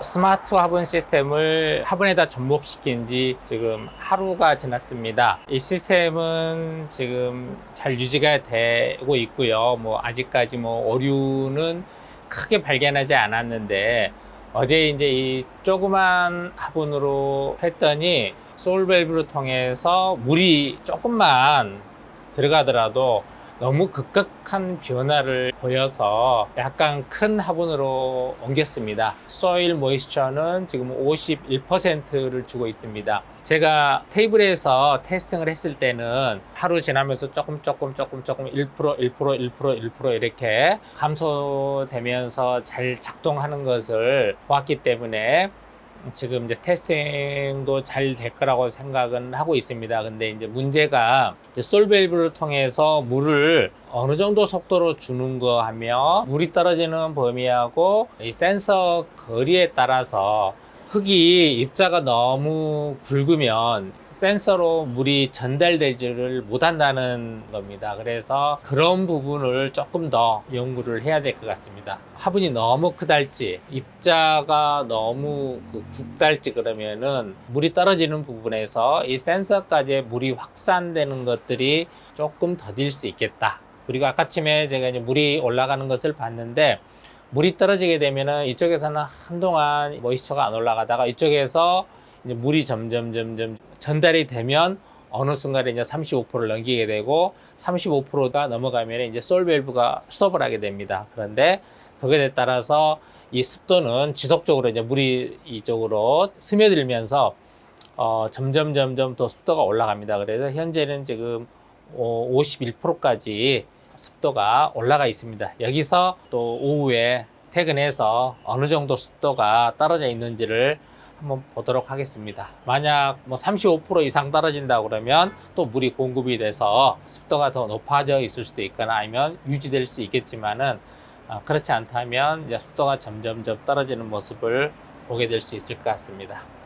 스마트 화분 시스템을 화분에다 접목시킨 지 지금 하루가 지났습니다. 이 시스템은 지금 잘 유지가 되고 있고요. 뭐 아직까지 뭐 오류는 크게 발견하지 않았는데 어제 이제 이 조그만 화분으로 했더니 솔밸브를 통해서 물이 조금만 들어가더라도 너무 급격한 변화를 보여서 약간 큰 화분으로 옮겼습니다. 소일 모이스처는 지금 51%를 주고 있습니다. 제가 테이블에서 테스팅을 했을 때는 하루 지나면서 조금 조금 조금 조금 1% 1% 1% 1% 이렇게 감소되면서 잘 작동하는 것을 보았기 때문에 지금 이제 테스팅도 잘 될 거라고 생각은 하고 있습니다. 근데 이제 문제가 이제 솔밸브를 통해서 물을 어느 정도 속도로 주는 거 하며 물이 떨어지는 범위하고 이 센서 거리에 따라서 흙이 입자가 너무 굵으면 센서로 물이 전달되지를 못한다는 겁니다. 그래서 그런 부분을 조금 더 연구를 해야 될 것 같습니다. 화분이 너무 크달지, 입자가 너무 그 굵달지 그러면은 물이 떨어지는 부분에서 이 센서까지 물이 확산되는 것들이 조금 더딜 수 있겠다. 그리고 아까쯤에 제가 이제 물이 올라가는 것을 봤는데 물이 떨어지게 되면은 이쪽에서는 한동안 모이스처가 안 올라가다가 이쪽에서 이제 물이 점점 점점 전달이 되면 어느 순간에 이제 35%를 넘기게 되고 35%가 넘어가면 이제 솔밸브가 스톱을 하게 됩니다. 그런데 그것에 따라서 이 습도는 지속적으로 이제 물이 이쪽으로 스며들면서 어, 점점 점점 또 습도가 올라갑니다. 그래서 현재는 지금 51%까지 습도가 올라가 있습니다. 여기서 또 오후에 퇴근해서 어느 정도 습도가 떨어져 있는지를 한번 보도록 하겠습니다. 만약 뭐 35% 이상 떨어진다 그러면 또 물이 공급이 돼서 습도가 더 높아져 있을 수도 있거나 아니면 유지될 수 있겠지만은 어, 그렇지 않다면 습도가 점점점 떨어지는 모습을 보게 될 수 있을 것 같습니다.